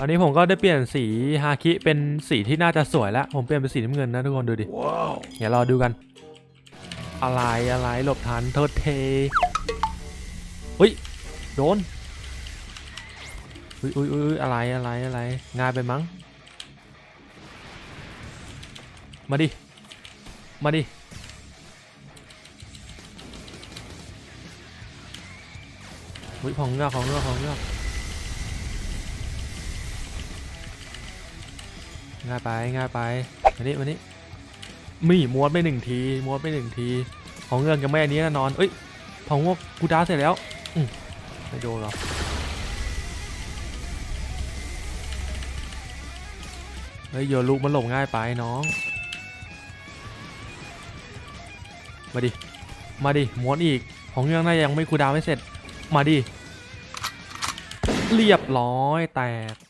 อันนี้ผมก็ได้เปลี่ยนสีฮาคิเป็นสีที่น่าจะสวยแล้ว ผมเปลี่ยนเป็นสีน้ำเงินนะทุกคนดูดิเดี๋ยวรอดูกัน อะไรอะไรหลบทันโทษเทอุ้ยโดนอุ้ยอุ้ยอุ้ยอะไรอะไรอะไรง่ายไปมั้ง มาดิ มาดิอุ้ยของเงือกของเงือกของเงือ ง่ายไปง่ายไปมานี่มานี่มีม้วนไปหนึ่งทีม้วนไปหนึ่งที ของเงือกยังไม่อันนี้แน่นอน เอ้ยของงวกกูดาเสร็จแล้วอืมไม่โดนหรอกเฮ้ยโยลูกมันหลงง่ายไปน้อง มาดิ มาดิม้วนอีก ของเงือกน่ายังไม่คูลดาไม่เสร็จ มาดิ เรียบร้อยแตก